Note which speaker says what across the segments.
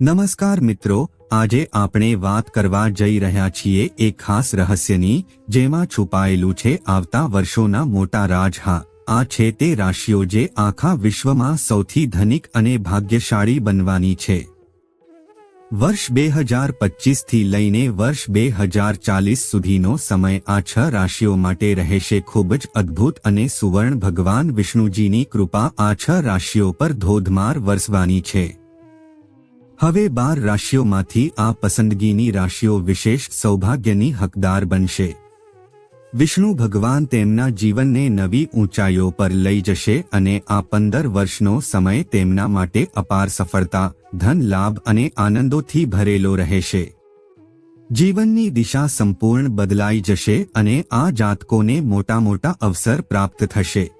Speaker 1: નમસ્કાર મિત્રો, આજે આપણે વાત કરવા જઈ રહ્યા છીએ એક ખાસ રહસ્યની, જેમાં છુપાયેલું છે આવતા વર્ષોના મોટા રાજ. હા, આ છે તે રાશિઓ જે આખા વિશ્વમાં સૌથી ધનિક અને ભાગ્યશાળી બનવાની છે. વર્ષ બે હજાર પચીસથી લઈને વર્ષ બે હજાર ચાલીસ સુધીનો સમય આ છ રાશિઓ માટે રહેશે ખૂબ જ અદ્ભુત અને સુવર્ણ ભગવાન વિષ્ણુજીની કૃપા આ છ રાશિઓ પર ધોધમાર વરસવાની છે. હવે બાર રાશિઓમાંથી આ પસંદગીની રાશિઓ વિશેષ સૌભાગ્યની હકદાર બનશે. વિષ્ણુ ભગવાન તેમના જીવનને નવી ઊંચાઈઓ પર લઈ જશે અને આ પંદર વર્ષનો સમય તેમના માટે અપાર સફળતા, ધન લાભ અને આનંદોથી ભરેલો રહેશે. જીવનની દિશા સંપૂર્ણ બદલાઈ જશે અને આ જાતકોને મોટા મોટા અવસર પ્રાપ્ત થશે.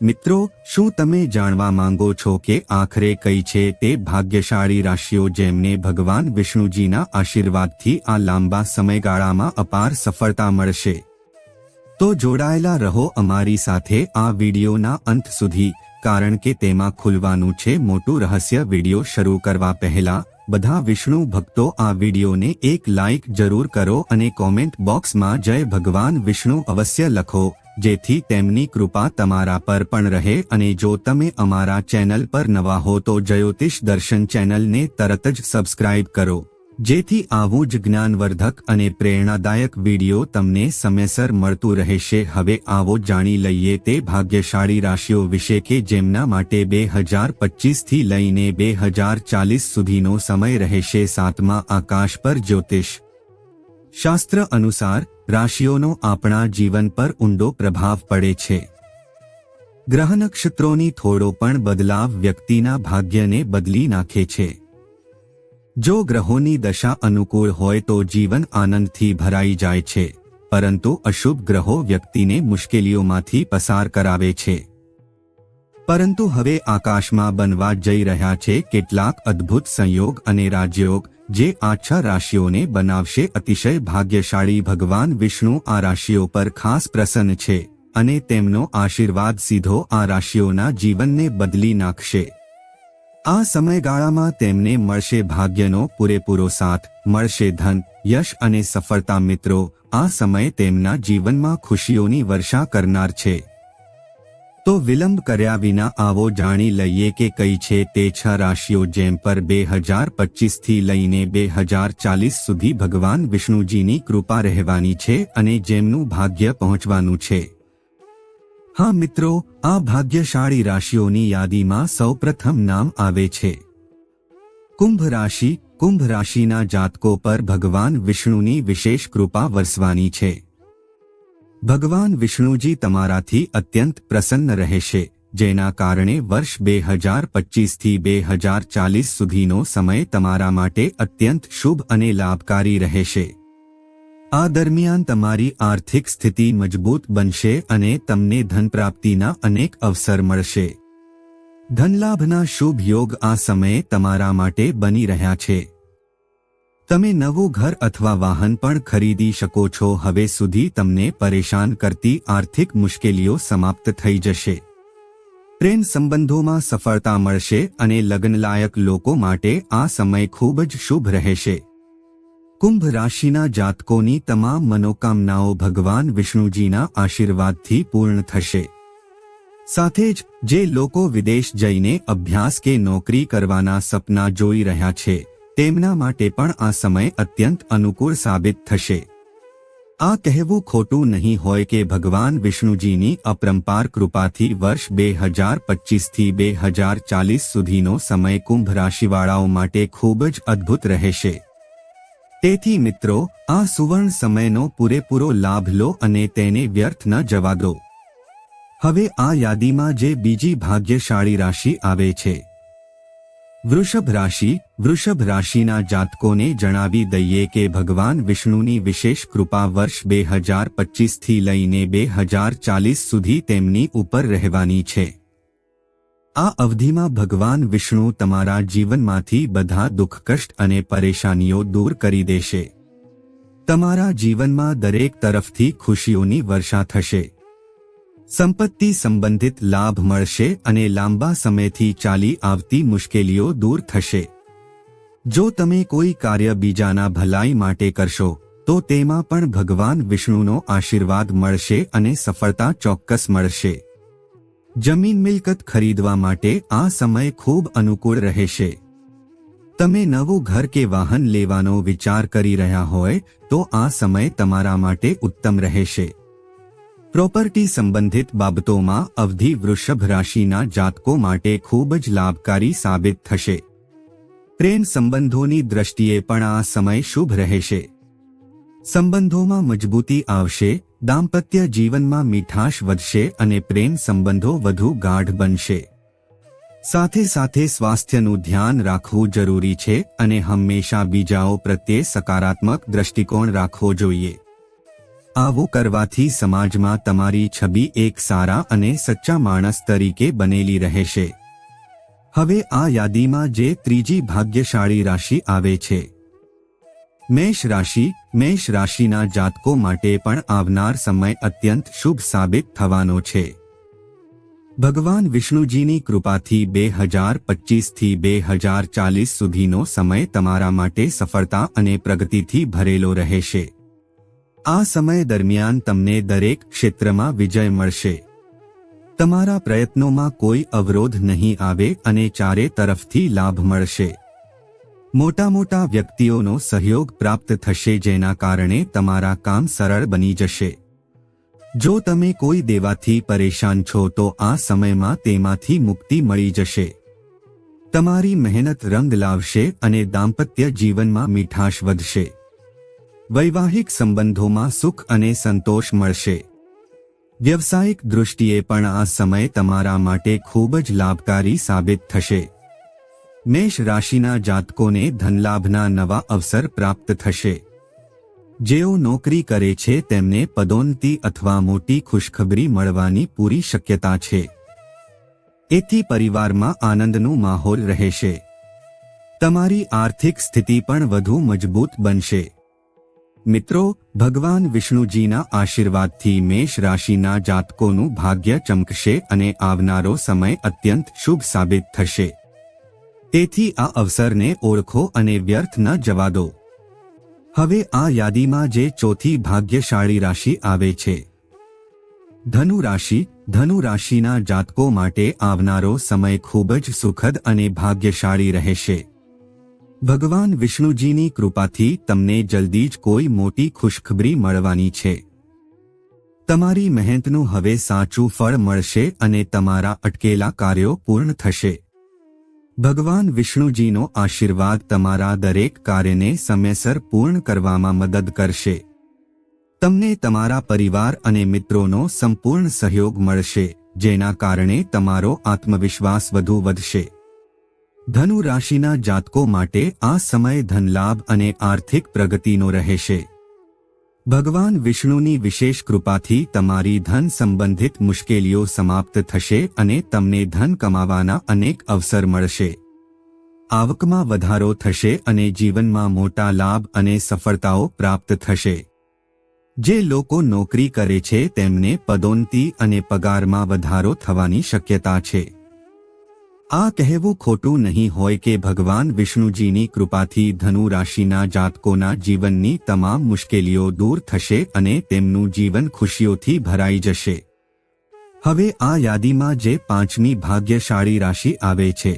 Speaker 1: મિત્રો, શું તમે જાણવા માંગો છો કે આખરે કઈ છે તે ભાગ્યશાળી રાશિઓ જેમને ભગવાન વિષ્ણુજીના આશીર્વાદથી આ લાંબા સમયગાળામાં અપાર સફળતા મળશે? તો જોડાયેલા રહો અમારી સાથે આ વિડીયોના અંત સુધી, કારણ કે તેમાં ખુલવાનું છે મોટું રહસ્ય વીડિયો શરૂ કરવા પહેલા, બધા વિષ્ણુ ભક્તો આ વિડીયોને એક લાઇક જરૂર કરો અને કોમેન્ટ બોક્સમાં જય ભગવાન વિષ્ણુ અવશ્ય લખો. જેથી તેમની કૃપા તમારા પર પણ રહે અને જો તમે અમારા ચેનલ પર નવા હો તો જ્યોતિષ દર્શન ચેનલને તરત જ સબસ્ક્રાઇબ કરો. જેથી આવું જ જ્ઞાનવર્ધક અને પ્રેરણાદાયક વીડિયો તમને સમયસર મળતું રહેશે. હવે આવો જાણી લઈએ તે ભાગ્યશાળી રાશિઓ વિશે કે જેમના માટે બે હજાર પચીસથી લઈને બે હજાર ચાલીસ સુધીનો સમય રહેશે. સાતમા આકાશ પર જ્યોતિષ શાસ્ત્ર અનુસાર રાશિઓનો આપણા જીવન પર ઊંડો પ્રભાવ પડે છે. ગ્રહ નક્ષત્રોની થોડો પણ બદલાવ વ્યક્તિના ભાગ્યને બદલી નાખે છે. જો ગ્રહોની દશા અનુકૂળ હોય તો જીવન આનંદથી ભરાઈ જાય છે, પરંતુ અશુભ ગ્રહો વ્યક્તિને મુશ્કેલીઓમાંથી પસાર કરાવે છે. પરંતુ હવે આકાશમાં બનવા જઈ રહ્યા છે કેટલાક અદ્ભુત સંયોગ અને રાજયોગ જે આ છ રાશિઓને બનાવશે અતિશય ભાગ્યશાળી ભગવાન વિષ્ણુ આ રાશિઓ પર ખાસ પ્રસન્ન છે અને તેમનો આશીર્વાદ સીધો આ રાશિઓના જીવનને બદલી નાખશે. આ સમયગાળામાં તેમને મળશે ભાગ્યનો પૂરેપૂરો સાથ, મળશે ધન, યશ અને સફળતા મિત્રો, આ સમય તેમના જીવનમાં ખુશીઓની વર્ષા કરનાર છે. તો વિલંબ કર્યા વિના આવો જાણી લઈએ કે કઈ છે તે છ રાશિઓ જેમ પર બે હજાર પચીસથી લઈને બે હજાર ચાલીસ સુધી ભગવાન વિષ્ણુજીની કૃપા રહેવાની છે અને જેમનું ભાગ્ય પહોંચવાનું છે. હા મિત્રો, આ ભાગ્યશાળી રાશિઓની યાદીમાં સૌપ્રથમ નામ આવે છે. કુંભ રાશિ, કુંભ રાશિના જાતકો પર ભગવાન વિષ્ણુની વિશેષ કૃપા વરસવાની છે. ભગવાન વિષ્ણુજી તમારાથી અત્યંત પ્રસન્ન રહેશે, જેના કારણે વર્ષ બે હજાર પચીસથી બે હજાર ચાલીસ સુધીનો સમય તમારા માટે અત્યંત શુભ અને લાભકારી રહેશે. આ દરમિયાન તમારી આર્થિક સ્થિતિ મજબૂત બનશે અને તમને ધન પ્રાપ્તિના અનેક અવસર મળશે. ધનલાભના શુભ યોગ આ સમયે તમારા માટે બની રહ્યા છે. તમે નવું ઘર અથવા વાહન પણ ખરીદી શકો છો. હવે સુધી તમને પરેશાન કરતી આર્થિક મુશ્કેલીઓ સમાપ્ત થઈ જશે. પ્રેમ સંબંધોમાં સફળતા મળશે અને લગ્નલાયક લોકો માટે આ સમય ખૂબ જ શુભ રહેશે. કુંભ રાશિના જાતકોની તમામ મનોકામનાઓ ભગવાન વિષ્ણુજીના આશીર્વાદથી પૂર્ણ થશે. સાથે જ, જે લોકો વિદેશ જઈને અભ્યાસ કે નોકરી કરવાના સપના જોઈ રહ્યા છે તેમના માટે પણ આ સમય અત્યંત અનુકૂળ સાબિત થશે. આ કહેવું ખોટું નહીં હોય કે ભગવાન વિષ્ણુજીની અપરંપાર કૃપાથી વર્ષ બે હજાર પચીસથી બે હજાર ચાલીસ સુધીનો સમય કુંભ રાશિવાળાઓ માટે ખૂબ જ અદ્ભુત રહેશે. તેથી મિત્રો, આ સુવર્ણ સમયનો પૂરેપૂરો લાભ લો અને તેને વ્યર્થ ન જવા દો. હવે આ યાદીમાં જે બીજી ભાગ્યશાળી રાશિ આવે છે. વૃષભ રાશિ, વૃષભ રાશિના જાતકોને જણાવી દઈએ કે ભગવાન વિષ્ણુની વિશેષ કૃપા વર્ષ બે હજાર પચીસથી લઈને બે હજાર ચાલીસ સુધી તેમની ઉપર રહેવાની છે. આ અવધિમાં ભગવાન વિષ્ણુ તમારા જીવનમાંથી બધા દુઃખ, કષ્ટ અને પરેશાનીઓ દૂર કરી દેશે. તમારા જીવનમાં દરેક તરફથી ખુશીઓની વર્ષા થશે. સંપત્તિ સંબંધિત લાભ મળશે અને લાંબા સમયથી ચાલી આવતી મુશ્કેલીઓ દૂર થશે. જો તમે કોઈ કાર્ય બીજાના ભલાઈ માટે કરશો, તો તેમાં પણ ભગવાન વિષ્ણુનો આશીર્વાદ મળશે અને સફળતા ચોક્કસ મળશે. જમીન મિલકત ખરીદવા માટે આ સમય ખૂબ અનુકૂળ રહેશે. તમે નવું ઘર કે વાહન લેવાનો વિચાર કરી રહ્યા હોય, તો આ સમય તમારા માટે ઉત્તમ રહેશે. પ્રોપર્ટી સંબંધિત બાબતોમાં અવધિ વૃષભ રાશિના જાતકો માટે ખૂબ જ લાભકારી સાબિત થશે. પ્રેમ સંબંધોની દ્રષ્ટિએ પણ આ સમય શુભ રહેશે. સંબંધોમાં મજબૂતી આવશે, દાંપત્ય જીવનમાં મીઠાશ વધશે અને પ્રેમ સંબંધો વધુ ગાઢ બનશે. સાથે સાથે સ્વાસ્થ્યનું ધ્યાન રાખવું જરૂરી છે અને હંમેશા બીજાઓ પ્રત્યે સકારાત્મક દ્રષ્ટિકોણ રાખવો જોઈએ. આવું કરવાથી સમાજમાં તમારી છબી એક સારા અને સચ્ચા માણસ તરીકે બનેલી રહેશે. હવે આ યાદીમાં જે ત્રીજી ભાગ્યશાળી રાશિ આવે છે. મેષ રાશિ, મેષ રાશિના જાતકો માટે પણ આવનાર સમય અત્યંત શુભ સાબિત થવાનો છે. ભગવાન વિષ્ણુજીની કૃપાથી બે હજાર પચીસથી બે હજાર ચાલીસ સુધીનો સમય તમારા માટે સફળતા અને પ્રગતિથી ભરેલો રહેશે. આ સમય દરમિયાન તમને દરેક ક્ષેત્રમાં વિજય મળશે. તમારા પ્રયત્નોમાં કોઈ અવરોધ નહીં આવે અને ચારે તરફથી લાભ મળશે. મોટા મોટા વ્યક્તિઓનો સહયોગ પ્રાપ્ત થશે જેના કારણે તમારા કામ સરળ બની જશે. જો તમે કોઈ દેવાથી પરેશાન છો તો આ સમયમાં તેમાંથી મુક્તિ મળી જશે. તમારી મહેનત રંગ લાવશે અને દાંપત્ય જીવનમાં મીઠાશ વધશે. વૈવાહિક સંબંધોમાં સુખ અને સંતોષ મળશે. વ્યવસાયિક દૃષ્ટિએ પણ આ સમય તમારા માટે ખૂબ જ લાભકારી સાબિત થશે. મેષ રાશિના જાતકોને ધનલાભના નવા અવસર પ્રાપ્ત થશે. જેઓ નોકરી કરે છે તેમને પદોન્નતિ અથવા મોટી ખુશખબરી મળવાની પૂરી શક્યતા છે. એથી પરિવારમાં આનંદનું માહોલ રહેશે. તમારી આર્થિક સ્થિતિ પણ વધુ મજબૂત બનશે. મિત્રો, ભગવાન વિષ્ણુજીના આશીર્વાદથી મેષ રાશિના જાતકોનું ભાગ્ય ચમકશે અને આવનારો સમય અત્યંત શુભ સાબિત થશે. તેથી આ અવસરને ઓળખો અને વ્યર્થ ન જવા દો. હવે આ યાદીમાં જે ચોથી ભાગ્યશાળી રાશિ આવે છે. ધનુ રાશિ, ધનુ રાશિના જાતકો માટે આવનારો સમય ખૂબ જ સુખદ અને ભાગ્યશાળી રહેશે. ભગવાન વિષ્ણુજીની કૃપાથી તમને જલ્દી જ કોઈ મોટી ખુશખબરી મળવાની છે. તમારી મહેનતનું હવે સાચું ફળ મળશે અને તમારા અટકેલા કાર્યો પૂર્ણ થશે. ભગવાન વિષ્ણુજીનો આશીર્વાદ તમારા દરેક કાર્યને સમયસર પૂર્ણ કરવામાં મદદ કરશે. તમને તમારા પરિવાર અને મિત્રોનો સંપૂર્ણ સહયોગ મળશે, જેના કારણે તમારો આત્મવિશ્વાસ વધુ વધશે. ધનુ રાશિના જાતકો માટે આ સમય ધનલાભ અને આર્થિક પ્રગતિનો રહેશે. ભગવાન વિષ્ણુની વિશેષ કૃપાથી તમારી ધન સંબંધિત મુશ્કેલીઓ સમાપ્ત થશે અને તમને ધન કમાવાના અનેક અવસર મળશે. આવકમાં વધારો થશે અને જીવનમાં મોટા લાભ અને સફળતાઓ પ્રાપ્ત થશે. જે લોકો નોકરી કરે છે તેમને પદોન્નતિ અને પગારમાં વધારો થવાની શક્યતા છે. આ કહેવું ખોટું નહીં હોય કે ભગવાન વિષ્ણુજીની કૃપાથી ધનુ રાશિના જાતકોના જીવનની તમામ મુશ્કેલીઓ દૂર થશે અને તેમનું જીવન ખુશીઓથી ભરાઈ જશે. હવે આ યાદીમાં જે પાંચમી ભાગ્યશાળી રાશિ આવે છે.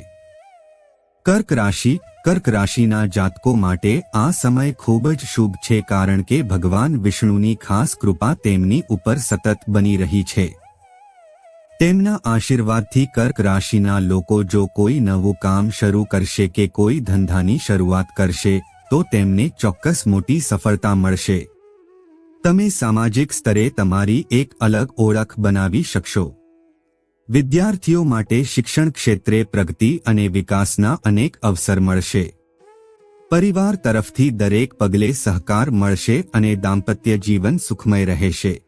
Speaker 1: કર્ક રાશિ, કર્ક રાશિના જાતકો માટે આ સમય ખૂબ જ શુભ છે કારણ કે ભગવાન વિષ્ણુની ખાસ કૃપા તેમની ઉપર સતત બની રહી છે. તેમના આશીર્વાદથી કર્ક રાશિના લોકો જો કોઈ નવું કામ શરૂ કરશે કે કોઈ ધંધાની શરૂઆત કરશે, તો તેમને ચોક્કસ મોટી સફળતા મળશે. તમે સામાજિક સ્તરે તમારી એક અલગ ઓળખ બનાવી શકશો. વિદ્યાર્થીઓ માટે શિક્ષણ ક્ષેત્રે પ્રગતિ અને વિકાસના અનેક અવસર મળશે. પરિવાર તરફથી દરેક પગલે સહકાર મળશે અને દાંપત્ય જીવન સુખમય રહેશે.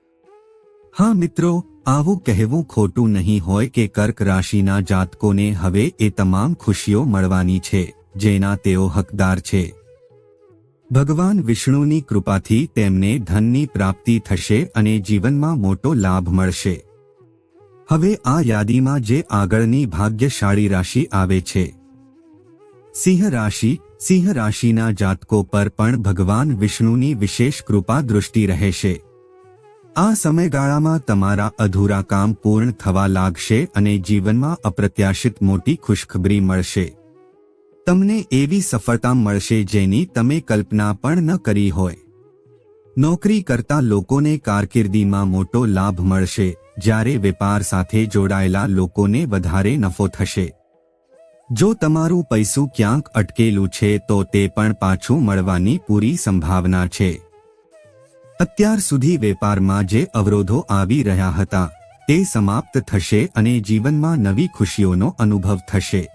Speaker 1: હા મિત્રો આવું કહેવું ખોટું નહીં હોય કે કર્ક રાશિના જાતકોને હવે એ તમામ ખુશીઓ મળવાની છે, જેના તેઓ હકદાર છે. ભગવાન વિષ્ણુની કૃપાથી તેમને ધનની પ્રાપ્તિ થશે અને જીવનમાં મોટો લાભ મળશે. હવે આ યાદીમાં જે આગળની ભાગ્યશાળી રાશિ આવે છે. સિંહ રાશિ, સિંહ રાશિના જાતકો પર પણ ભગવાન વિષ્ણુની વિશેષ કૃપા દૃષ્ટિ રહેશે. આ સમયગાળામાં તમારા અધૂરા કામ પૂર્ણ થવા લાગશે અને જીવનમાં અપ્રત્યાશિત મોટી ખુશખબરી મળશે. તમને એવી સફળતા મળશે જેની તમે કલ્પના પણ ન કરી હોય. નોકરી કરતા લોકોને કારકિર્દીમાં મોટો લાભ મળશે, જ્યારે વેપાર સાથે જોડાયેલા લોકોને વધારે નફો થશે. જો તમારું પૈસું ક્યાંક અટકેલું છે તો તે પણ પાછું મળવાની પૂરી સંભાવના છે. અત્યાર સુધી વેપારમાં જે અવરોધો આવી રહ્યા હતા, તે સમાપ્ત થશે અને જીવનમાં નવી ખુશીઓનો અનુભવ થશે.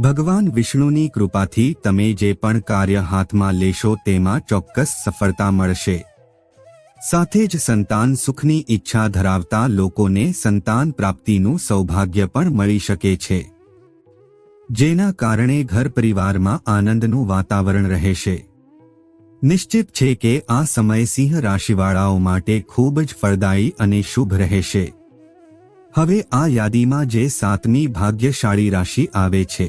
Speaker 1: ભગવાન વિષ્ણુની કૃપાથી તમે જે પણ કાર્ય હાથમાં લેશો તેમાં ચોક્કસ સફળતા મળશે. સાથે જ સંતાન સુખની ઈચ્છા ધરાવતા લોકોને સંતાન પ્રાપ્તિનું સૌભાગ્ય પણ મળી શકે છે. જેના કારણે ઘર પરિવારમાં આનંદનું વાતાવરણ રહેશે. નિશ્ચિત છે કે આ સમય સિંહ રાશિવાળાઓ માટે ખૂબ જ ફળદાયી અને શુભ રહેશે. હવે આ યાદીમાં જે સાતમી ભાગ્યશાળી રાશિ આવે છે.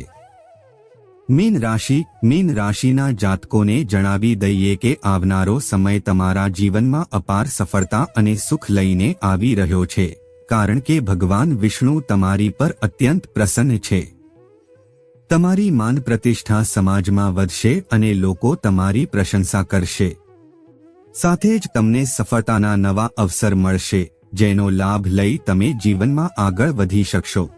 Speaker 1: મીન રાશિ, મીન રાશિના જાતકોને જણાવી દઈએ કે આવનારો સમય તમારા જીવનમાં અપાર સફળતા અને સુખ લઈને આવી રહ્યો છે, કારણ કે ભગવાન વિષ્ણુ તમારી પર અત્યંત પ્રસન્ન છે. તમારી માન પ્રતિષ્ઠા સમાજમાં વધશે અને લોકો તમારી પ્રશંસા કરશે. સાથે જ તમને સફળતાના નવા અવસર મળશે, જેનો લાભ લઈ તમે જીવનમાં આગળ વધી શકશો.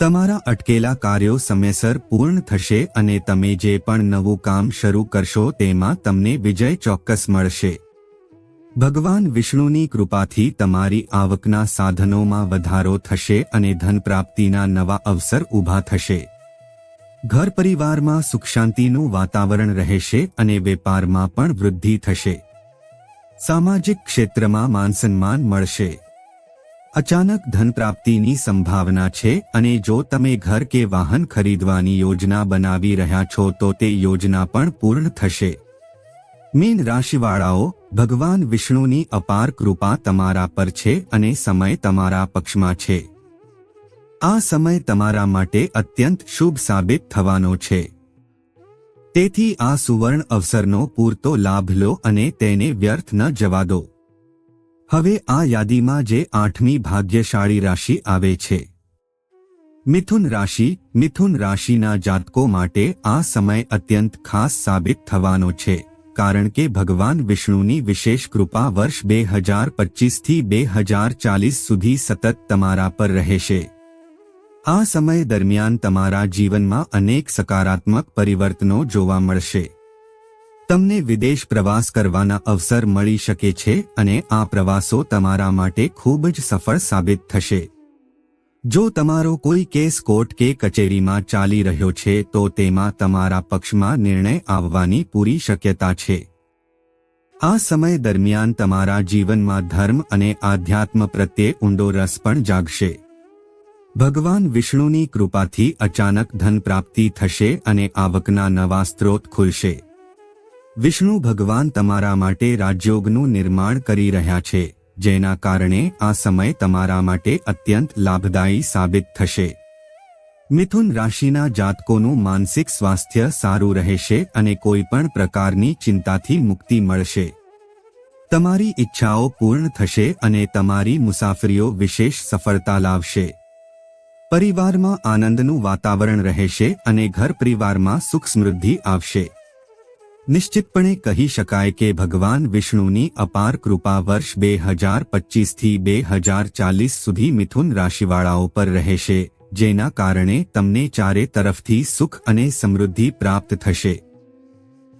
Speaker 1: તમારા અટકેલા કાર્યો સમયસર પૂર્ણ થશે અને તમે જે પણ નવું કામ શરૂ કરશો તેમાં તમને વિજય ચોક્કસ મળશે. ભગવાન વિષ્ણુની કૃપાથી તમારી આવકના સાધનોમાં વધારો થશે અને ધન પ્રાપ્તિના નવા અવસર ઊભા થશે. ઘર પરિવારમાં સુખ શાંતિનું વાતાવરણ રહેશે અને વેપારમાં પણ વૃદ્ધિ થશે. સામાજિક ક્ષેત્રમાં માનસન્માન મળશે. અચાનક ધન પ્રાપ્તિની સંભાવના છે અને જો તમે ઘર કે વાહન ખરીદવાની યોજના બનાવી રહ્યા છો તો તે યોજના પણ પૂર્ણ થશે. મીન રાશિવાળાઓ, ભગવાન વિષ્ણુની અપાર કૃપા તમારા પર છે અને સમય તમારા પક્ષમાં છે. આ સમય તમારા માટે અત્યંત શુભ સાબિત થવાનો છે. તેથી આ સુવર્ણ અવસરનો પૂરતો લાભ લો અને તેને વ્યર્થ ન જવા દો. હવે આ યાદીમાં જે આઠમી ભાગ્યશાળી રાશિ આવે છે. મિથુન રાશિ, મિથુન રાશિના જાતકો માટે આ સમય અત્યંત ખાસ સાબિત થવાનો છે, કારણ કે ભગવાન વિષ્ણુની વિશેષ કૃપા વર્ષ બે હજાર પચીસથી બે હજાર ચાલીસ સુધી સતત તમારા પર રહેશે. આ સમય દરમિયાન તમારા જીવનમાં અનેક સકારાત્મક પરિવર્તનો જોવા મળશે. તમને વિદેશ પ્રવાસ કરવાના અવસર મળી શકે છે અને આ પ્રવાસો તમારા માટે ખૂબ જ સફળ સાબિત થશે. જો તમારો કોઈ કેસ કોર્ટ કે કચેરીમાં ચાલી રહ્યો છે તો તેમાં તમારા પક્ષમાં નિર્ણય આવવાની પૂરી શક્યતા છે. આ સમય દરમિયાન તમારા જીવનમાં ધર્મ અને આધ્યાત્મ પ્રત્યે ઊંડો રસ પણ જાગશે. ભગવાન વિષ્ણુની કૃપાથી અચાનક ધન પ્રાપ્તિ થશે અને આવકના નવા સ્ત્રોત ખુલશે. વિષ્ણુ ભગવાન તમારા માટે રાજયોગનું નિર્માણ કરી રહ્યા છે, જેના કારણે આ સમય તમારા માટે અત્યંત લાભદાયી સાબિત થશે. મિથુન રાશિના જાતકોનું માનસિક સ્વાસ્થ્ય સારું રહેશે અને કોઈપણ પ્રકારની ચિંતાથી મુક્તિ મળશે. તમારી ઈચ્છાઓ પૂર્ણ થશે અને તમારી મુસાફરીઓ વિશેષ સફળતા લાવશે. પરિવારમાં આનંદનું વાતાવરણ રહેશે અને ઘર પરિવારમાં સુખ સમૃદ્ધિ આવશે. નિશ્ચિતપણે કહી શકાય કે ભગવાન વિષ્ણુની અપાર કૃપા વર્ષ બે હજાર પચીસથી બે હજાર ચાલીસ સુધી મિથુન રાશિવાળાઓ પર રહેશે, જેના કારણે તમને ચારે તરફથી સુખ અને સમૃદ્ધિ પ્રાપ્ત થશે.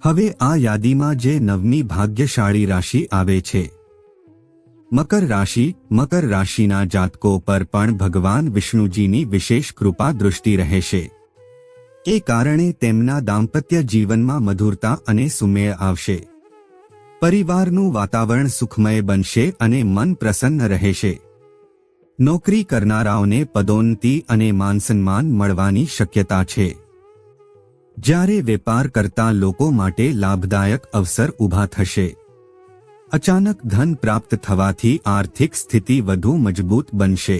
Speaker 1: હવે આ યાદીમાં જે નવમી ભાગ્યશાળી રાશિ આવે છે. મકર રાશિ, મકર રાશિના જાતકો પર પણ ભગવાન વિષ્ણુજીની વિશેષ કૃપા દૃષ્ટિ રહેશે. એ કારણે તેમના દાંપત્ય જીવનમાં મધુરતા અને સુમેળ આવશે. પરિવારનું વાતાવરણ સુખમય બનશે અને મન પ્રસન્ન રહેશે. નોકરી કરનારાઓને પદોન્નતિ અને માનસન્માન મળવાની શક્યતા છે. જ્યારે વેપાર કરતા લોકો માટે લાભદાયક અવસર ઊભા થશે. અચાનક ધન પ્રાપ્ત થવાથી આર્થિક સ્થિતિ વધુ મજબૂત બનશે.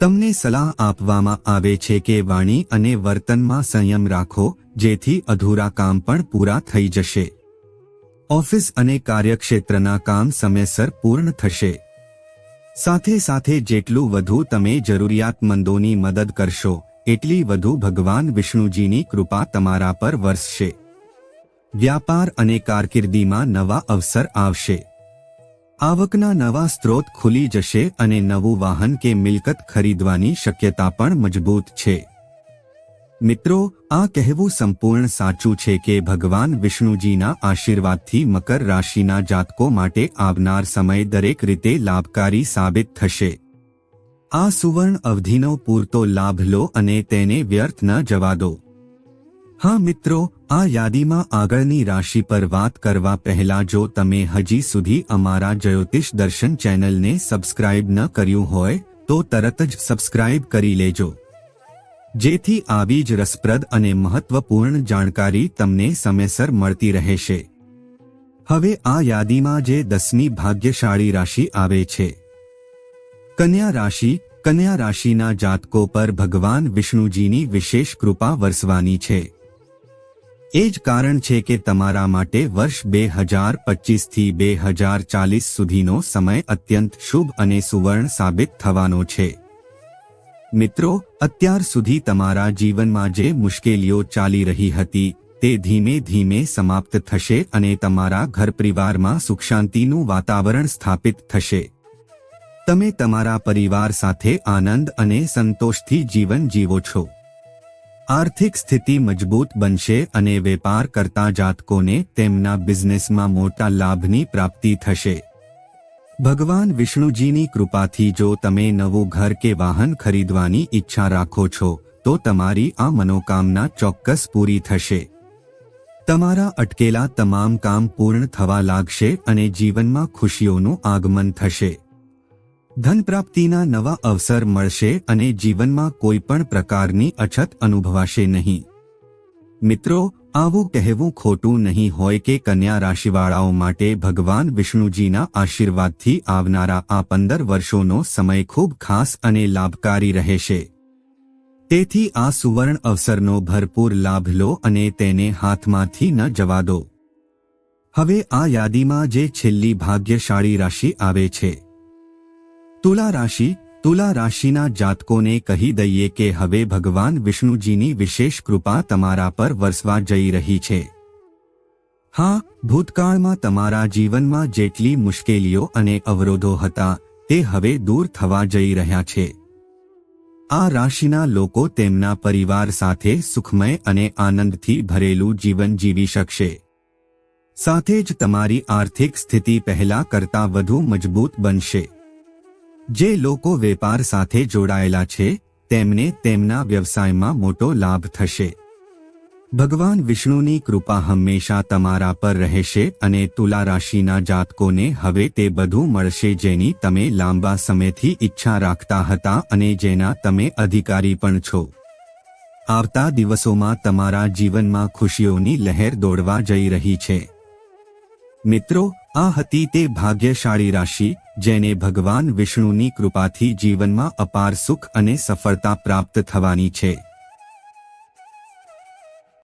Speaker 1: તમને સલાહ આપવામાં આવે છે કે વાણી અને વર્તનમાં સંયમ રાખો, જેથી અધૂરા કામ પણ પૂરા થઈ જશે. ઓફિસ અને કાર્યક્ષેત્રના કામ સમયસર પૂર્ણ થશે. સાથે સાથે જેટલું વધુ તમે જરૂરિયાતમંદોની મદદ કરશો, એટલી વધુ ભગવાન વિષ્ણુજીની કૃપા તમારા પર વરસશે. વ્યાપાર અને કારકિર્દીમાં નવા અવસર આવશે. આવકના નવા સ્ત્રોત ખુલી જશે અને નવું વાહન કે મિલકત ખરીદવાની શક્યતા પણ મજબૂત છે. મિત્રો, આ કહેવું સંપૂર્ણ સાચું છે કે ભગવાન વિષ્ણુજીના આશીર્વાદથી મકર રાશિના જાતકો માટે આવનાર સમય દરેક રીતે લાભકારી સાબિત થશે. આ સુવર્ણ અવધિનો પૂરતો લાભ લો અને તેને વ્યર્થ ન જવા દો. હા મિત્રો, આ યાદીમાં આગળની રાશિ પર વાત કરવા પહેલા જો તમે હજી સુધી અમારા જ્યોતિષ દર્શન ચેનલને સબસ્ક્રાઇબ ન કર્યું હોય, તો તરત જ સબસ્ક્રાઇબ કરી લેજો. જેથી આવી જ રસપ્રદ અને મહત્વપૂર્ણ જાણકારી તમને સમયસર મળતી રહેશે. હવે આ યાદીમાં જે દસમી ભાગ્યશાળી રાશિ આવે છે. કન્યા રાશિ, કન્યા રાશિના જાતકો પર ભગવાન વિષ્ણુજીની વિશેષ કૃપા વરસવાની છે. એ જ કારણ છે કે તમારા માટે વર્ષ બે હજાર પચીસથી બે હજાર ચાલીસ સુધીનો સમય અત્યંત શુભ અને સુવર્ણ સાબિત થવાનો છે. મિત્રો, અત્યાર સુધી તમારા જીવનમાં જે મુશ્કેલીઓ ચાલી રહી હતી, તે ધીમે ધીમે સમાપ્ત થશે અને તમારા ઘર પરિવારમાં સુખ શાંતિનું વાતાવરણ સ્થાપિત થશે. તમે તમારા પરિવાર સાથે આનંદ અને સંતોષથી જીવન જીવો છો. આર્થિક સ્થિતિ મજબૂત બનશે અને વેપાર કરતા જાતકોને તેમના બિઝનેસમાં મોટા લાભની પ્રાપ્તિ થશે. ભગવાન વિષ્ણુજીની કૃપાથી જો તમે નવું ઘર કે વાહન ખરીદવાની ઈચ્છા રાખો છો, તો તમારી આ મનોકામના ચોક્કસ પૂરી થશે. તમારા અટકેલા તમામ કામ પૂર્ણ થવા લાગશે અને જીવનમાં ખુશીઓનું આગમન થશે. ધન પ્રાપ્તિના નવા અવસર મળશે અને જીવનમાં કોઈ પણ પ્રકારની અછત અનુભવાશે નહીં. મિત્રો, આવું કહેવું ખોટું નહીં હોય કે કન્યા રાશિવાળાઓ માટે ભગવાન વિષ્ણુજીના આશીર્વાદથી આવનારા આ પંદર વર્ષોનો સમય ખૂબ ખાસ અને લાભકારી રહેશે. તેથી આ સુવર્ણ અવસરનો ભરપૂર લાભ લો અને તેને હાથમાંથી ન જવા દો. હવે આ યાદીમાં જે છેલ્લી ભાગ્યશાળી રાશિ આવે છે. તુલા રાશિ, તુલા રાશિના જાતકોને કહી દઈએ કે હવે ભગવાન વિષ્ણુજીની વિશેષ કૃપા તમારા પર વરસવા જઈ રહી છે. હા, ભૂતકાળમાં તમારા જીવનમાં જેટલી મુશ્કેલીઓ અને અવરોધો હતા, તે હવે દૂર થવા જઈ રહ્યા છે. આ રાશિના લોકો તેમના પરિવાર સાથે સુખમય અને આનંદથી ભરેલું જીવન જીવી શકશે. સાથે જ તમારી આર્થિક સ્થિતિ પહેલા કરતાં વધુ મજબૂત બનશે. જે લોકો વેપાર સાથે જોડાયેલા છે, તેમને તેમના વ્યવસાયમાં મોટો લાભ થશે. ભગવાન વિષ્ણુની કૃપા હંમેશા તમારા પર રહેશે અને તુલા રાશિના જાતકોને હવે તે બધું મળશે જેની તમે લાંબા સમયથી ઈચ્છા રાખતા હતા અને જેના તમે અધિકારી પણ છો. આવતા દિવસોમાં તમારા જીવનમાં ખુશીઓની લહેર દોડવા જઈ રહી છે. મિત્રો આ હતી તે ભાગ્યશાળી રાશિ, જેને ભગવાન વિષ્ણુની કૃપાથી જીવનમાં અપાર સુખ અને સફળતા પ્રાપ્ત થવાની છે.